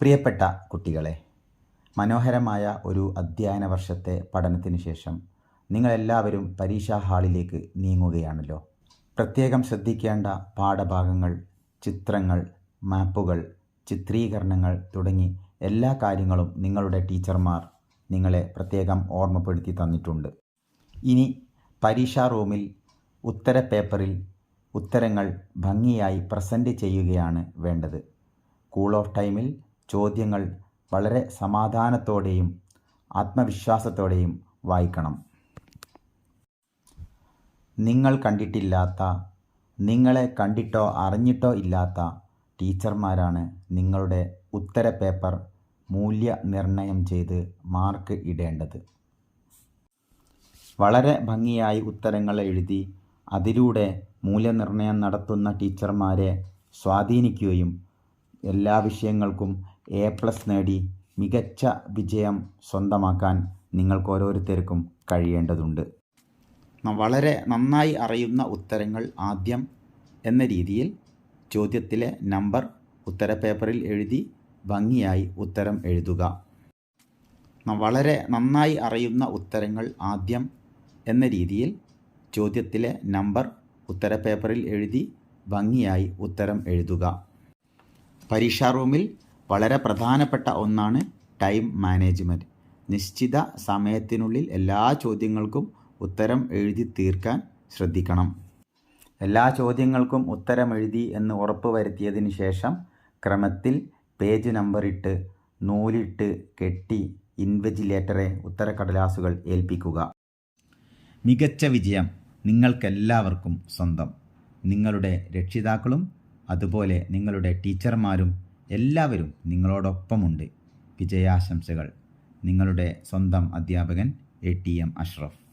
പ്രിയപ്പെട്ട കുട്ടികളെ മനോഹരമായ ഒരു അധ്യയന വർഷത്തെ പഠനത്തിന് ശേഷം നിങ്ങളെല്ലാവരും പരീക്ഷാ ഹാളിലേക്ക് നീങ്ങുകയാണല്ലോ. പ്രത്യേകം ശ്രദ്ധിക്കേണ്ട പാഠഭാഗങ്ങൾ ചിത്രങ്ങൾ മാപ്പുകൾ ചിത്രീകരണങ്ങൾ തുടങ്ങി എല്ലാ കാര്യങ്ങളും നിങ്ങളുടെ ടീച്ചർമാർ നിങ്ങളെ പ്രത്യേകം ഓർമ്മപ്പെടുത്തി തന്നിട്ടുണ്ട്. ഇനി പരീക്ഷാ റൂമിൽ ഉത്തര പേപ്പറിൽ ഉത്തരങ്ങൾ ഭംഗിയായി പ്രസന്റ് ചെയ്യുകയാണ് വേണ്ടത്. കൂൾ ഓഫ് ടൈമിൽ ചോദ്യങ്ങൾ വളരെ സമാധാനത്തോടെയും ആത്മവിശ്വാസത്തോടെയും വായിക്കണം. നിങ്ങൾ കണ്ടിട്ടില്ലാത്ത നിങ്ങളെ കണ്ടിട്ടോ അറിഞ്ഞിട്ടോ ഇല്ലാത്ത ടീച്ചർമാരാണ് നിങ്ങളുടെ ഉത്തര പേപ്പർ മൂല്യനിർണയം ചെയ്ത് മാർക്ക് ഇടേണ്ടത്. വളരെ ഭംഗിയായി ഉത്തരങ്ങൾ എഴുതി അതിലൂടെ മൂല്യനിർണയം നടത്തുന്ന ടീച്ചർമാരെ സ്വാധീനിക്കുകയും എല്ലാ വിഷയങ്ങൾക്കും എ പ്ലസ് നേടി മികച്ച വിജയം സ്വന്തമാക്കാൻ നിങ്ങൾക്ക് ഓരോരുത്തർക്കും കഴിയേണ്ടതുണ്ട് വളരെ നന്നായി അറിയുന്ന ഉത്തരങ്ങൾ ആദ്യം എന്ന രീതിയിൽ ചോദ്യത്തിലെ നമ്പർ ഉത്തരപേപ്പറിൽ എഴുതി ഭംഗിയായി ഉത്തരം എഴുതുക. വളരെ നന്നായി അറിയുന്ന ഉത്തരങ്ങൾ ആദ്യം എന്ന രീതിയിൽ ചോദ്യത്തിലെ നമ്പർ ഉത്തരപേപ്പറിൽ എഴുതി ഭംഗിയായി ഉത്തരം എഴുതുക. പരീക്ഷാ റൂമിൽ വളരെ പ്രധാനപ്പെട്ട ഒന്നാണ് ടൈം മാനേജ്മെന്റ് നിശ്ചിത സമയത്തിനുള്ളിൽ എല്ലാ ചോദ്യങ്ങൾക്കും ഉത്തരം എഴുതി തീർക്കാൻ ശ്രദ്ധിക്കണം. എല്ലാ ചോദ്യങ്ങൾക്കും ഉത്തരം എഴുതി എന്ന് ഉറപ്പ് വരുത്തിയതിന് ശേഷം ക്രമത്തിൽ പേജ് നമ്പറിട്ട് നൂലിട്ട് കെട്ടി ഇൻവെജിലേറ്ററെ ഉത്തരക്കടലാസുകൾ ഏൽപ്പിക്കുക. മികച്ച വിജയം നിങ്ങൾക്കെല്ലാവർക്കും സ്വന്തം. നിങ്ങളുടെ രക്ഷിതാക്കളും അതുപോലെ നിങ്ങളുടെ ടീച്ചർമാരും എല്ലാവരും നിങ്ങളോടൊപ്പമുണ്ട്. വിജയാശംസകൾ. നിങ്ങളുടെ സ്വന്തം അധ്യാപകൻ എ ടി എം അഷ്റഫ്.